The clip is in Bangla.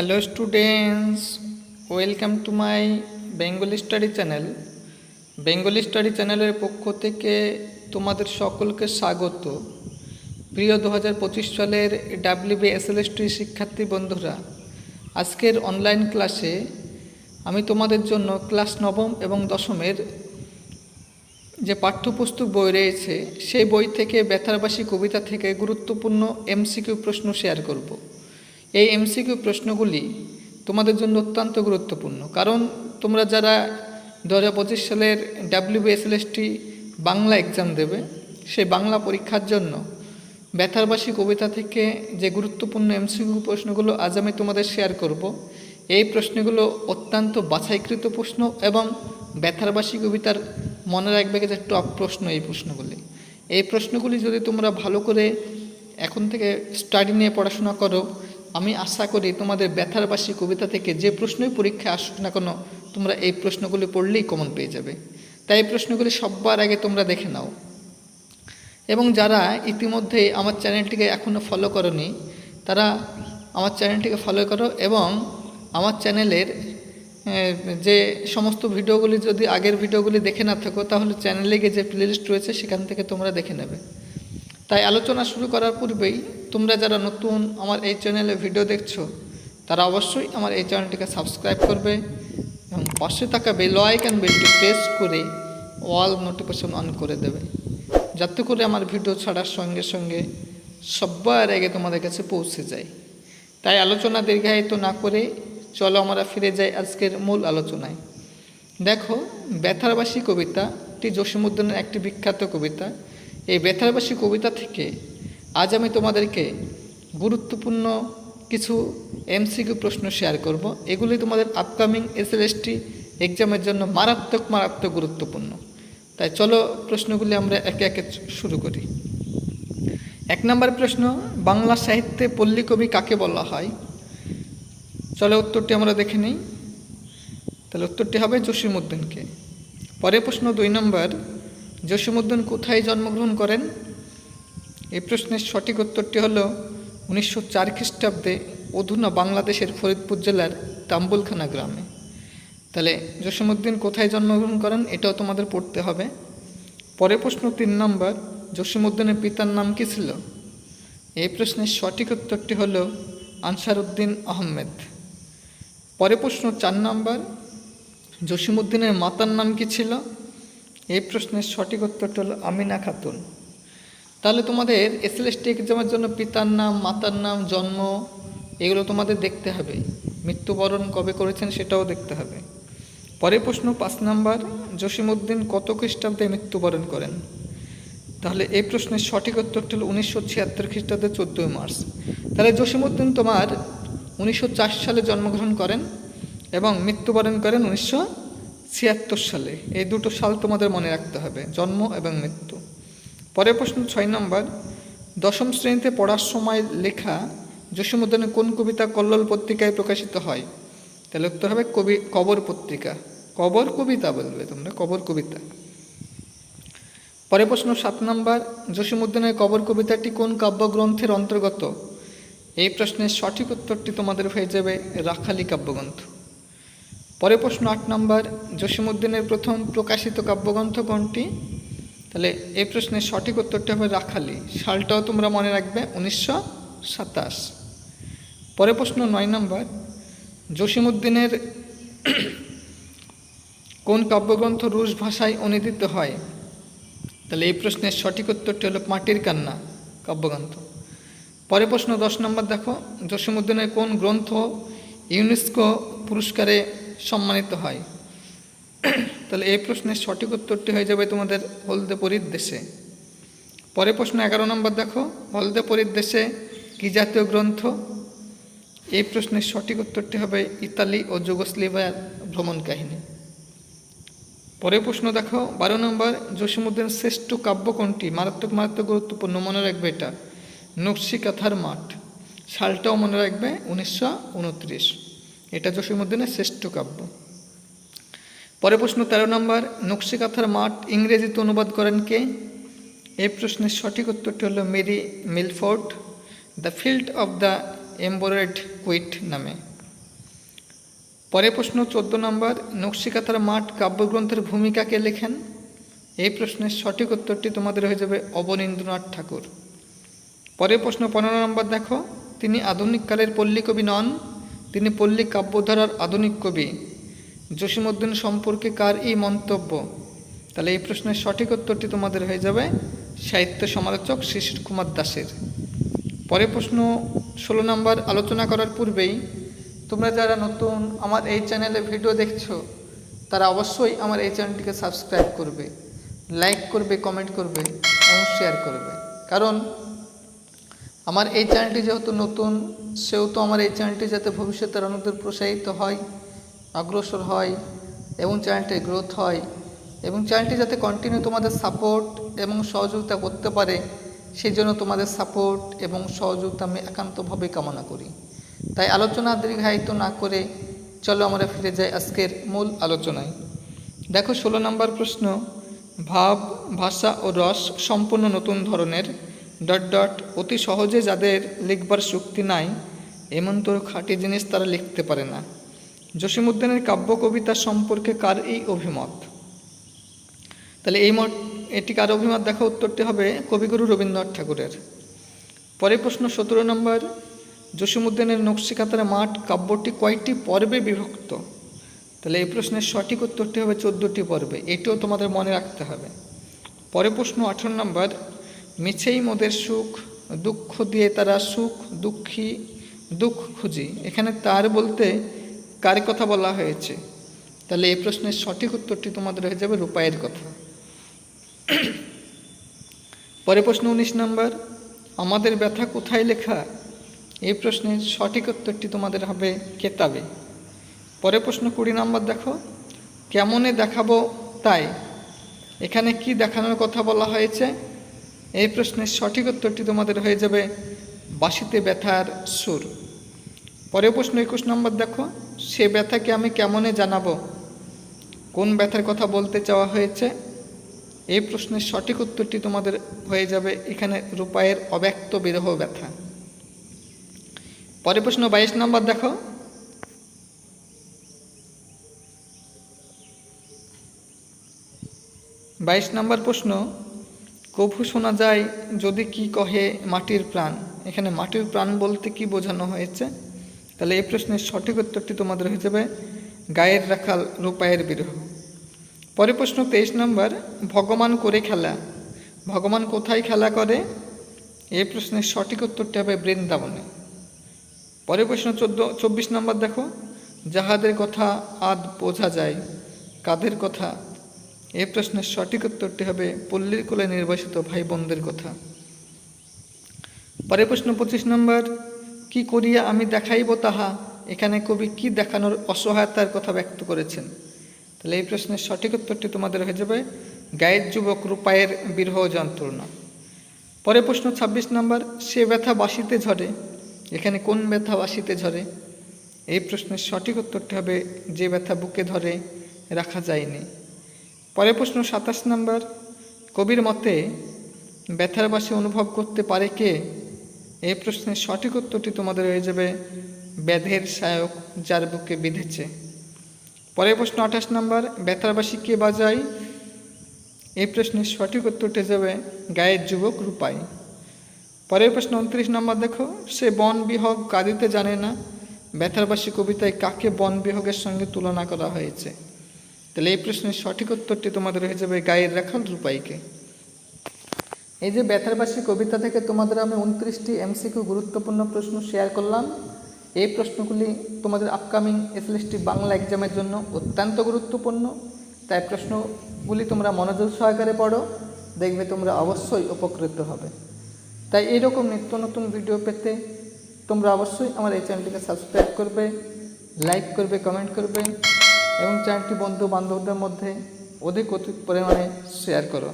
Hello students welcome to my Bengali study channel Bengali study চ্যানেলের পক্ষ থেকে তোমাদের সকলকে স্বাগত। প্রিয় দু হাজার পঁচিশ সালের ডাব্লিউবি এসএলএসটি শিক্ষার্থী বন্ধুরা, আজকের অনলাইন ক্লাসে আমি তোমাদের জন্য ক্লাস নবম এবং দশমের যে পাঠ্যপুস্তক বই রয়েছে, সেই বই থেকে বেতারবাসী কবিতা থেকে গুরুত্বপূর্ণ এমসিকিউ প্রশ্ন শেয়ার করব। এই এমসিকিউ প্রশ্নগুলি তোমাদের জন্য অত্যন্ত গুরুত্বপূর্ণ। কারণ তোমরা যারা দু হাজার পঁচিশ সালের ডাব্লিউবিএসএলএসটি বাংলা এক্সাম দেবে, সেই বাংলা পরীক্ষার জন্য ব্যথারবাসী কবিতা থেকে যে গুরুত্বপূর্ণ এমসিকিউ প্রশ্নগুলো আজ আমি তোমাদের শেয়ার করব, এই প্রশ্নগুলো অত্যন্ত বাছাইকৃত প্রশ্ন এবং ব্যথারবাসী কবিতার মনে রাখবে যে টপ প্রশ্ন এই প্রশ্নগুলি। এই প্রশ্নগুলি যদি তোমরা ভালো করে এখন থেকে স্টাডি নিয়ে পড়াশোনা করো আমি আশা করি তোমাদের ব্যথারবাসী কবিতা থেকে যে প্রশ্নই পরীক্ষায় আসুক না কেন, তোমরা এই প্রশ্নগুলি পড়লেই কমন পেয়ে যাবে। তাই এই প্রশ্নগুলি সবার আগে তোমরা দেখে নাও। এবং যারা ইতিমধ্যে আমার চ্যানেলটিকে এখনও ফলো করনি, তারা আমার চ্যানেলটিকে ফলো করো এবং আমার চ্যানেলের যে সমস্ত ভিডিওগুলি যদি আগের ভিডিওগুলি দেখে না থাকো, তাহলে চ্যানেলে গিয়ে যে প্লেলিস্ট রয়েছে, সেখান থেকে তোমরা দেখে নেবে। তাই আলোচনা শুরু করার পূর্বেই তোমরা যারা নতুন আমার এই চ্যানেলে ভিডিও দেখছ, তারা অবশ্যই আমার এই চ্যানেলটিকে সাবস্ক্রাইব করবে এবং পাশে থাকা বেল আইকন বেলটি প্রেস করে অল নোটিফিকেশন অন করে দেবে। যাতে করে আমার ভিডিও ছাড়ার সঙ্গে সঙ্গে সবার আগে তোমাদের কাছে পৌঁছে যায়। তাই আলোচনা দীর্ঘায়িত না করে চলো আমরা ফিরে যাই আজকের মূল আলোচনায়। দেখো বেথারবাসী কবিতাটি জসীমউদ্দিনের একটি বিখ্যাত কবিতা। এই বেথারবাসী কবিতা থেকে আজ আমি তোমাদেরকে গুরুত্বপূর্ণ কিছু এমসিকিউ প্রশ্ন শেয়ার করব। এগুলি তোমাদের আপকামিং এসএলএসটি এক্সামের জন্য মারাত্মক মারাত্মক গুরুত্বপূর্ণ। তাই চলো প্রশ্নগুলি আমরা একে একে শুরু করি। এক নম্বর প্রশ্ন, বাংলা সাহিত্যে পল্লী কবি কাকে বলা হয়? চলো উত্তরটি আমরা দেখে নিই। তাহলে উত্তরটি হবে জসীমউদ্দিনকে। পরের প্রশ্ন দুই নম্বর জসীমউদ্দিন কোথায় জন্মগ্রহণ করেন? এই প্রশ্নের সঠিক উত্তরটি হল উনিশশো চার খ্রিস্টাব্দে অধুনা বাংলাদেশের ফরিদপুর জেলার তাম্বুলখানা গ্রামে। তাহলে জসীমউদ্দিন কোথায় জন্মগ্রহণ করেন এটাও তোমাদের পড়তে হবে। পরে প্রশ্ন তিন নম্বর, জসীমউদ্দিনের পিতার নাম কী ছিল? এই প্রশ্নের সঠিক উত্তরটি হলো আনসারউদ্দিন আহমেদ। পরে প্রশ্ন চার নম্বর, জসীমউদ্দিনের মাতার নাম কী ছিল? এই প্রশ্নের সঠিক উত্তরটা হলো আমিনা খাতুন। তাহলে তোমাদের এসএলএসটি এক্সামের জন্য পিতার নাম, মাতার নাম, জন্ম এগুলো তোমাদের দেখতে হবে। মৃত্যুবরণ কবে করেছেন সেটাও দেখতে হবে। পরের প্রশ্ন, পাঁচ নাম্বার, জসীমউদ্দিন কত খ্রিস্টাব্দে মৃত্যুবরণ করেন? তাহলে এই প্রশ্নের সঠিক উত্তরটি হল উনিশশো ছিয়াত্তর খ্রিস্টাব্দে চোদ্দোই মার্চ। তাহলে জসীমউদ্দিন তোমার উনিশশো চার সালে জন্মগ্রহণ করেন এবং মৃত্যুবরণ করেন উনিশশো ছিয়াত্তর সালে এই দুটো সাল তোমাদের মনে রাখতে হবে, জন্ম এবং মৃত্যু। পরের প্রশ্ন ছয় নম্বর, দশম শ্রেণীতে পড়ার সময় লেখা জসীমউদ্দিনের কোন কবিতা কল্লোল পত্রিকায় প্রকাশিত হয়? তাহলে উত্তর হবে কবি, কবর পত্রিকা। কবর কবিতা বলবে তোমরা, কবর কবিতা। পরে প্রশ্ন সাত নম্বর জসীমউদ্দিনের কবর কবিতাটি কোন কাব্যগ্রন্থের অন্তর্গত? এই প্রশ্নের সঠিক উত্তরটি তোমাদের হয়ে যাবে রাখালি কাব্যগ্রন্থ। পরের প্রশ্ন আট নম্বর, জসীমউদ্দিনের প্রথম প্রকাশিত কাব্যগ্রন্থ কোনটি? তাহলে এই প্রশ্নের সঠিক উত্তরটি হবে রাখালি। সালটাও তোমরা মনে রাখবে, উনিশশো সাতাশ। পরের প্রশ্ন নয় নম্বর, জসীমউদ্দিনের কোন কাব্যগ্রন্থ রুশ ভাষায় অনুদিত হয়? তাহলে এই প্রশ্নের সঠিক উত্তরটি হলো মাটির কান্না কাব্যগ্রন্থ। পরে প্রশ্ন দশ নম্বর দেখো, জসীমউদ্দিনের কোন গ্রন্থ ইউনেস্কো পুরস্কারে সম্মানিত হয়। তাহলে এই প্রশ্নের সঠিক উত্তরটি হয়ে যাবে তোমাদের হলদে দেশে। পরের প্রশ্ন এগারো নম্বর দেখো। হলদে দেশে কী জাতীয় গ্রন্থ? এই প্রশ্নের সঠিক উত্তরটি হবে ইতালি ও যুগোস্লিভিয়ার ভ্রমণ কাহিনী। পরের প্রশ্ন দেখো। বারো নম্বর জসীমউদ্দিন শ্রেষ্ঠ কাব্য কোনটি? মারাত্মক মারাত্মক, গুরুত্বপূর্ণ, মনে রাখবে এটা। নকশি কাথার মাঠ। সালটাও মনে রাখবে উনিশশো উনত্রিশ। এটা জসীমউদ্দিনের শ্রেষ্ঠ কাব্য। পরে প্রশ্ন তেরো নম্বর নকশি কাথার মাঠ ইংরেজিতে অনুবাদ করেন কে? এই প্রশ্নের সঠিক উত্তরটি হল Mary Milford, the field of the embroidered quilt নামে। পরে প্রশ্ন চোদ্দ নম্বর নকশিকাতার মাঠ কাব্যগ্রন্থের ভূমিকাকে লেখেন? এই প্রশ্নের সঠিক উত্তরটি তোমাদের হয়ে যাবে অবনীন্দ্রনাথ ঠাকুর। পরের প্রশ্ন পনেরো নম্বর দেখো, তিনি আধুনিক কালের পল্লী কবি নন। তিনি পল্লী কাব্যধারার আধুনিক কবি। জসীমউদ্দিন সম্পর্কে কার এই মন্তব্য? তাহলে এই প্রশ্নের সঠিক উত্তরটি তোমাদের হয়ে যাবে সাহিত্য সমালোচক শিশির কুমার দাসের। পরের প্রশ্ন ষোলো নম্বর আলোচনা করার পূর্বেই, তোমরা যারা নতুন আমার এই চ্যানেলে ভিডিও দেখছ, তারা অবশ্যই আমার এই চ্যানেলটিকে সাবস্ক্রাইব করবে, লাইক করবে, কমেন্ট করবে এবং শেয়ার করবে। কারণ আমার এই চ্যানেলটি যেহেতু নতুন, সেহেতু আমার এই চ্যানেলটি যাতে ভবিষ্যতের অনেকদূর প্রসারিত হয়, অগ্রসর হয় এবং চ্যানেলটির গ্রোথ হয় এবং চ্যানেলটি যাতে কন্টিনিউ তোমাদের সাপোর্ট এবং সহযোগিতা করতে পারে, সেই জন্য তোমাদের সাপোর্ট এবং সহযোগিতা আমি একান্তভাবে কামনা করি। তাই আলোচনা দীর্ঘায়িত না করে চলো আমরা ফিরে যাই আজকের মূল আলোচনায়। দেখো ষোলো নম্বর প্রশ্ন, ভাব, ভাষা ও রস সম্পূর্ণ নতুন ধরনের ডট ডট অতি সহজে যাদের লিখবার শক্তি নাই এমন তো খাঁটি জিনিস তারা লিখতে পারে না। জসীমউদ্দিনের কাব্য কবিতা সম্পর্কে কার এই অভিমত? তাহলে এই মত, এটি কার অভিমত দেখা উত্তরটি হবে কবিগুরু রবীন্দ্রনাথ ঠাকুরের। পরের প্রশ্ন সতেরো নম্বর, জসীমউদ্দিনের নকশিকাতার মাঠ কাব্যটি কয়টি পর্বে বিভক্ত? তাহলে এই প্রশ্নের সঠিক উত্তরটি হবে চোদ্দোটি পর্বে, এটিও তোমাদের মনে রাখতে হবে। পরের প্রশ্ন আঠারো নম্বর মিছেই মোদের সুখ, দুঃখ দিয়ে তারা সুখ, দুঃখী, দুঃখ খুঁজি। এখানে তার বলতে কার কথা বলা হয়েছে? তাহলে এই প্রশ্নের সঠিক উত্তরটি তোমাদের হয়ে যাবে রূপায়ের কথা। পরে প্রশ্ন উনিশ নম্বর, আমাদের ব্যথা কোথায় লেখা? এই প্রশ্নের সঠিক উত্তরটি তোমাদের হবে কেতাবে। পরে প্রশ্ন কুড়ি নম্বর, দেখো, কেমনে দেখাবো তাই? এখানে কি দেখানোর কথা বলা হয়েছে? এই প্রশ্নের সঠিক উত্তরটি তোমাদের হয়ে যাবে বাসিতে ব্যথার সুর। পরের প্রশ্ন একুশ নম্বর দেখো, সে ব্যথাকে আমি কেমনে জানাব? কোন ব্যথার কথা বলতে চাওয়া হয়েছে? এই প্রশ্নের সঠিক উত্তরটি তোমাদের হয়ে যাবে এখানে রূপায়ের অব্যক্ত বিরহ ব্যথা। পরের প্রশ্ন বাইশ নম্বর দেখো। বাইশ নম্বর প্রশ্ন কভু শোনা যায়, যদি কি কহে মাটির প্রাণ? এখানে মাটির প্রাণ বলতে কি বোঝানো হয়েছে? তাহলে এই প্রশ্নের সঠিক উত্তরটি তোমাদের হয়ে যাবে গায়ের রাখাল রূপায়ের বিরহ। পরে প্রশ্ন, তেইশ নম্বর, ভগবান করে খেলা। ভগবান কোথায় খেলা করে? এই প্রশ্নের সঠিক উত্তরটি হবে বৃন্দাবনে। পরে প্রশ্ন, চোদ্দ, চব্বিশ নম্বর দেখো, যাহাদের কথা আদ বোঝা যায়, কাদের কথা এই প্রশ্নের সঠিক উত্তরটি হবে পল্লীর কোলে নির্বাসিত ভাই বোনদের কথা। পরে প্রশ্ন পঁচিশ নম্বর, কি করিয়া আমি দেখাইব তাহা? এখানে কবি কি দেখানোর অসহায়তার কথা ব্যক্ত করেছেন? তাহলে এই প্রশ্নের সঠিক উত্তরটি তোমাদের হয়ে যাবে গায়ের যুবক রূপায়ের বিরহ যন্ত্রণা। পরে প্রশ্ন ২৬ নম্বর, সে ব্যথা বাসিতে ঝরে? এখানে কোন ব্যথা বাসিতে ঝরে? এই প্রশ্নের সঠিক উত্তরটি হবে, যে ব্যথা বুকে ধরে, রাখা যায়নি। পরে প্রশ্ন সাতাশ নম্বর। কবির মতে ব্যথার বাসে অনুভব করতে পারে কে? এই প্রশ্নের সঠিক উত্তরটি তোমাদের হয়ে যাবে ব্যাধের সায়ক যার বুকে বিঁধেছে। পরের প্রশ্ন আঠাশ নম্বর বেতারবাসী কে বাজায়? এই প্রশ্নের সঠিক উত্তরটি যাবে গায়ের যুবক রূপাই। পরের প্রশ্ন উনত্রিশ নম্বর দেখো, সে বন বিহগ কাঁদিতে জানে না। বেতারবাসী কবিতায় কাকে বন বিহগের সঙ্গে তুলনা করা হয়েছে? তাহলে এই প্রশ্নের সঠিক উত্তরটি তোমাদের হয়ে যাবে গায়ের রাখাল রূপাইকে। এই যে বেতারবাসী কবিতা থেকে তোমাদের আমি উনত্রিশটি এমসিকিউ গুরুত্বপূর্ণ প্রশ্ন শেয়ার করলাম। এই প্রশ্নগুলি তোমাদের আপকামিং এসএলএসটি বাংলা এক্সামের জন্য অত্যন্ত গুরুত্বপূর্ণ। তাই প্রশ্নগুলি তোমরা মনোযোগ সহকারে পড়ো, দেখবে তোমরা অবশ্যই উপকৃত হবে। তাই এইরকম নিত্য নতুন ভিডিও পেতে তোমরা অবশ্যই আমার এই চ্যানেলটিকে সাবস্ক্রাইব করবে লাইক করবে কমেন্ট করবে। এবং চ্যানেলটি বন্ধু বান্ধবদের মধ্যে অধিক অধিক পরিমাণে শেয়ার করো।